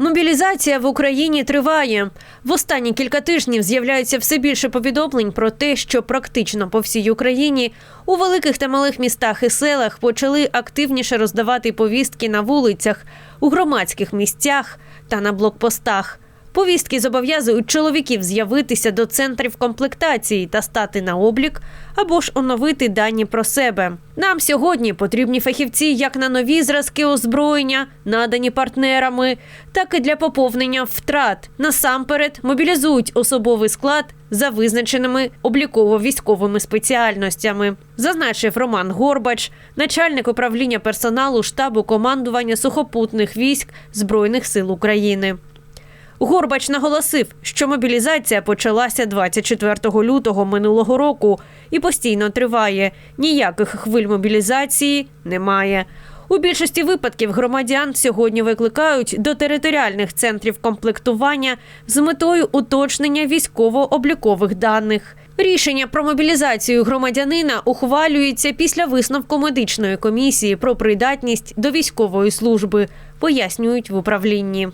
Мобілізація в Україні триває. В останні кілька тижнів з'являється все більше повідомлень про те, що практично по всій Україні у великих та малих містах і селах почали активніше роздавати повістки на вулицях, у громадських місцях та на блокпостах. Повістки зобов'язують чоловіків з'явитися до центрів комплектації та стати на облік або ж оновити дані про себе. Нам сьогодні потрібні фахівці як на нові зразки озброєння, надані партнерами, так і для поповнення втрат. Насамперед мобілізують особовий склад за визначеними обліково-військовими спеціальностями, зазначив Роман Горбач, начальник управління персоналу штабу командування сухопутних військ Збройних сил України. Горбач наголосив, що мобілізація почалася 24 лютого минулого року і постійно триває. Ніяких хвиль мобілізації немає. У більшості випадків громадян сьогодні викликають до територіальних центрів комплектування з метою уточнення військово-облікових даних. Рішення про мобілізацію громадянина ухвалюється після висновку медичної комісії про придатність до військової служби, пояснюють в управлінні.